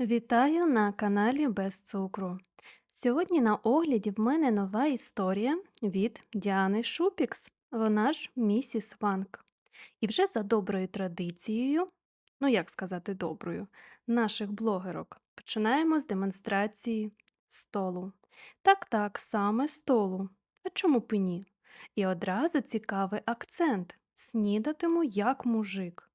Вітаю на каналі Без цукру. Сьогодні на огляді в мене нова історія від Діани Шупікс, вона ж місіс Ванк. І вже за доброю традицією, ну як сказати доброю, наших блогерок, починаємо з демонстрації столу. Так, так, саме столу. А чому б і ні? І одразу цікавий акцент: снідатиму як мужик.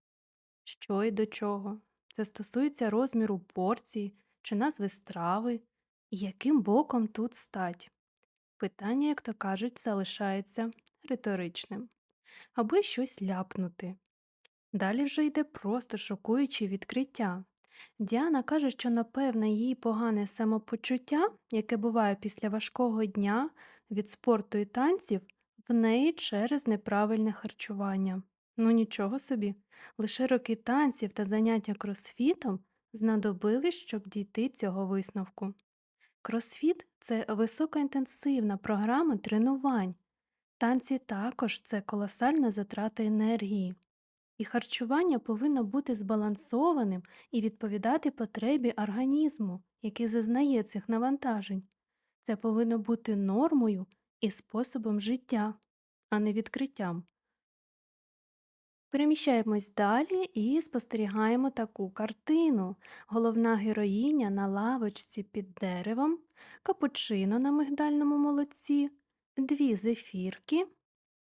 Що і до чого? Це стосується розміру порції чи назви страви, і яким боком тут стать. Питання, як то кажуть, залишається риторичним, аби щось ляпнути. Далі вже йде просто шокуюче відкриття. Діана каже, що, напевне, її погане самопочуття, яке буває після важкого дня від спорту і танців, в неї через неправильне харчування. Ну нічого собі, лише роки танців та заняття кросфітом знадобились, щоб дійти цього висновку. Кросфіт це високоінтенсивна програма тренувань. Танці також це колосальна затрата енергії. І харчування повинно бути збалансованим і відповідати потребі організму, який зазнає цих навантажень. Це повинно бути нормою і способом життя, а не відкриттям. Переміщаємось далі і спостерігаємо таку картину. Головна героїня на лавочці під деревом, капучино на мигдальному молоці, дві зефірки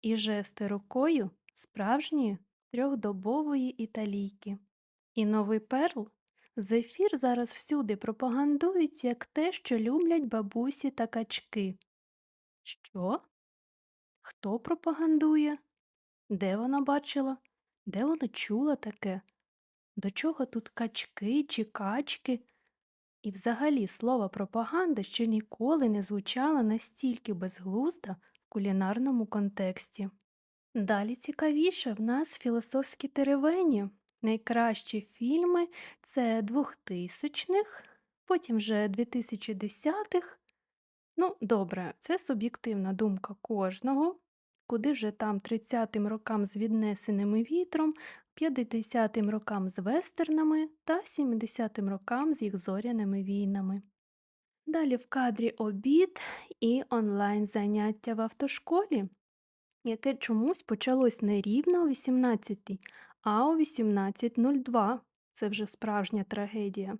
і жести рукою справжньої трьохдобової італійки. І новий перл. Зефір зараз всюди пропагандують як те, що люблять бабусі та качки. Що? Хто пропагандує? Де вона бачила? Де вона чула таке? До чого тут качки чи качки? І взагалі слово пропаганда ще ніколи не звучало настільки безглуздо в кулінарному контексті. Далі цікавіше в нас філософські теревені. Найкращі фільми це 2000-х, потім вже 2010-х. Ну, добре, це суб'єктивна думка кожного, куди вже там 30-м рокам з віднесеними вітром, 50-м рокам з вестернами та 70-м рокам з їх зоряними війнами. Далі в кадрі обід і онлайн заняття в автошколі яке чомусь почалось не рівно о 18, а о 18.02. Це вже справжня трагедія.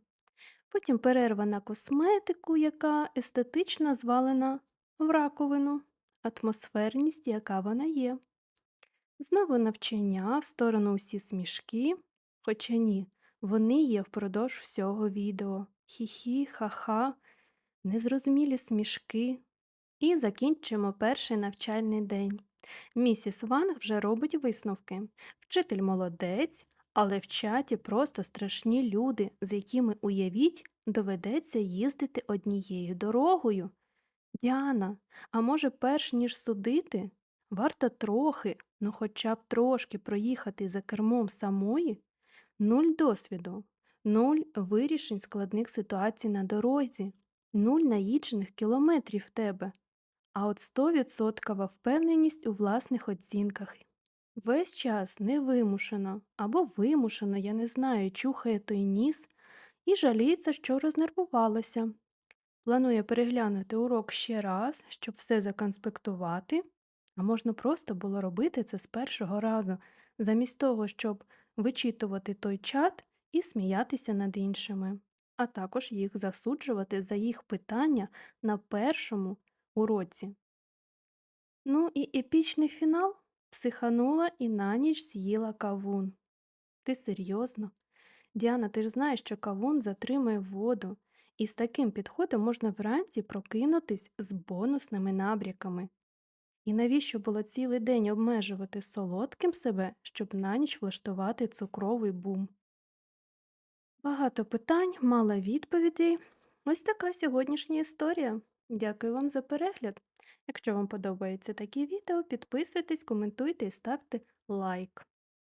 Потім перерва на косметику, яка естетично звалена в раковину, атмосферність, яка вона є. Знову навчання в сторону усі смішки, хоча ні, вони є впродовж всього відео. Хі-хі, ха-ха, незрозумілі смішки. І закінчимо перший навчальний день. Місіс Ванг вже робить висновки. Вчитель молодець, але в чаті просто страшні люди, з якими, уявіть, доведеться їздити однією дорогою. Діана, а може, перш ніж судити, варто трохи, ну хоча б трошки проїхати за кермом самої? Нуль досвіду, нуль вирішень складних ситуацій на дорозі, нуль наїджених кілометрів в тебе. А от стовідсоткова впевненість у власних оцінках. Весь час невимушено або вимушено, я не знаю, чухає той ніс і жаліється, що рознервувалася. Планує переглянути урок ще раз, щоб все законспектувати, а можна просто було робити це з першого разу, замість того, щоб вичитувати той чат і сміятися над іншими, а також їх засуджувати за їх питання на першому уроці. Ну і епічний фінал психанула і на ніч з'їла кавун. Ти серйозно? Діана, ти ж знаєш, що кавун затримує воду, і з таким підходом можна вранці прокинутись з бонусними набряками. І навіщо було цілий день обмежувати солодким себе, щоб на ніч влаштувати цукровий бум? Багато питань, мало відповідей. Ось така сьогоднішня історія. Дякую вам за перегляд. Якщо вам подобаються такі відео, підписуйтесь, коментуйте і ставте лайк.